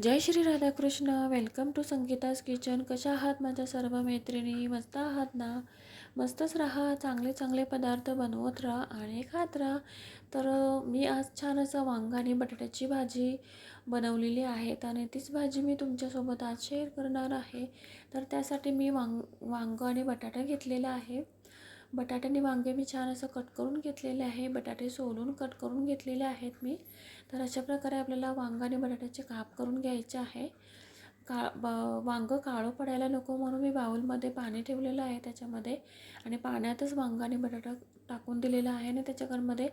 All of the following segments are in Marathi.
Jai Shri Radhakrishna. Welcome to Sangeeta's kitchen कशा आहात माझ्या सर्व मैत्रिणी? मस्त आहात ना? मस्तच राहा. चांगले चांगले पदार्थ बनवत राहा आणि खात राहा. तर मी आज छान असं वांगा आणि बटाट्याची भाजी बनवलेली आहे आणि तीच भाजी मी तुमच्यासोबत आज शेअर करणार आहे. तर त्यासाठी मी वांग वांगं आणि बटाटा घेतलेला आहे. बटाटे आणि वांगे मी छान असं कट करून घेतलेले आहे. बटाटे सोलून कट करून घेतलेले आहेत मी. तर अशा प्रकारे आपल्याला वांगा आणि बटाट्याचे काप करून घ्यायचे आहे. का ब वांगं काळं पडायला नको म्हणून मी बाउलमध्ये पाणी ठेवलेलं आहे त्याच्यामध्ये. आणि पाण्यातच वांगा आणि बटाटा टाकून दिलेला आहे आणि त्याच्यामध्ये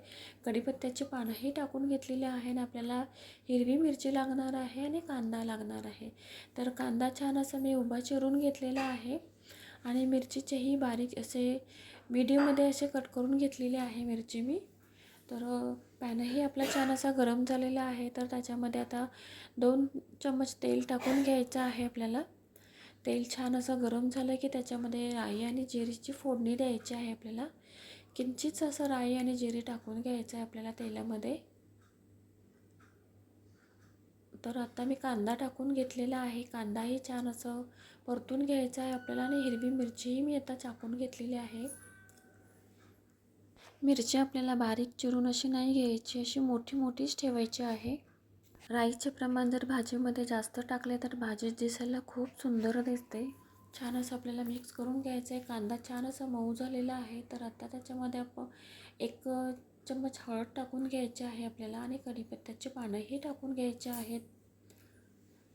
कढीपत्त्याची पानंही टाकून घेतलेली आहे आणि आपल्याला हिरवी मिरची लागणार आहे आणि कांदा लागणार आहे. तर कांदा छान असं मी उभा चिरून घेतलेला आहे. आणि मिरचीचेही बारीक असे मीडियममध्ये असे कट करून घेतलेले आहे मिरची मी. तर पॅनही आपला छान असा गरम झालेला आहे. तर त्याच्यामध्ये आता दोन चम्मच तेल टाकून घ्यायचं आहे आपल्याला. तेल छान असं गरम झालं की त्याच्यामध्ये राई आणि जिरीची फोडणी द्यायची आहे आपल्याला. किंचित असं राई आणि जिरी टाकून घ्यायचं आहे आपल्याला तेलामध्ये. तर आता मी कांदा टाकून घेतलेला आहे. कांदाही छान असं परतून घ्यायचा आहे आपल्याला आणि हिरवी मिरचीही मी आता चाकून घेतलेली आहे. मिरची आपल्याला बारीक चिरून अशी नाही घ्यायची अशी मोठी मोठीच ठेवायची आहे. राईचे प्रमाण जर भाजीमध्ये जास्त टाकले तर भाजी दिसायला खूप सुंदर दिसते. छान असं आपल्याला मिक्स करून घ्यायचं आहे कांदा छान असं मऊ झालेला आहे. तर आता त्याच्यामध्ये आपण एक चम्मच हळद टाकून घ्यायची आहे आपल्याला आणि कढीपत्त्याची पानंही टाकून घ्यायचे आहेत.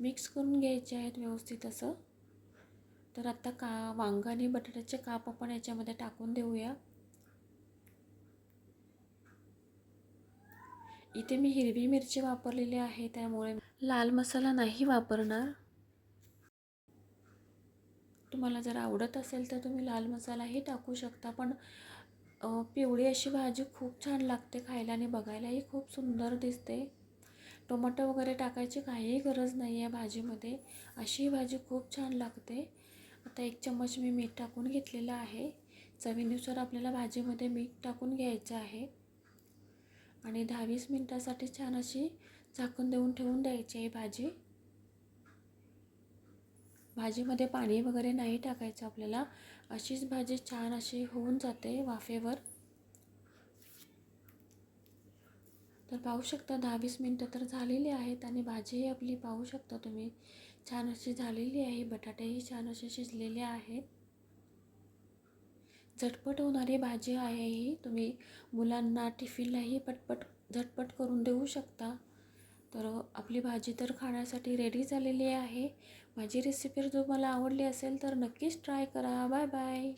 मिक्स करून घ्यायचे आहेत व्यवस्थित असं. तर आत्ता का वांगा आणि बटाट्याचे काप आपण याच्यामध्ये टाकून देऊया. इथे मी हिरवी मिरची वापरलेली आहे त्यामुळे लाल मसाला नाही वापरणार. तुम्हाला जर आवडत असेल तर तुम्ही लाल मसालाही टाकू शकता पण पिवळी अशी भाजी खूप छान लागते खायला आणि बघायलाही खूप सुंदर दिसते. टोमॅटो वगैरे टाकायची काहीही गरज नाही आहे भाजीमध्ये. अशी भाजी खूप छान लागते. आता एक चम्मच मी मीठ टाकून घेतलेलं आहे. चवीनुसार आपल्याला भाजीमध्ये मीठ टाकून घ्यायचं आहे. आणि दहा वीस मिनटासाठी छान अशी झाकून देऊन ठेवून द्यायची आहे भाजी. भाजीमध्ये पाणी वगैरे नाही टाकायचं आपल्याला. अशीच भाजी छान अशी होऊन जाते वाफेवर. तर पाहू शकता दहा वीस मिनटं तर झालेली आहेत आणि भाजीही आपली पाहू शकता तुम्ही. छान अशी झालेली आहे बटाटेही छान असे शिजलेले आहेत. झटपट होणारी भाजी आहे ही. तुम्ही मुलांना टिफिनलाही पटपट झटपट करून देऊ शकता. तर आपली भाजी तर खाण्यासाठी रेडी झालेली आहे. माझी रेसिपी जर तुम्हाला आवडली असेल तर नक्कीच ट्राय करा. Bye bye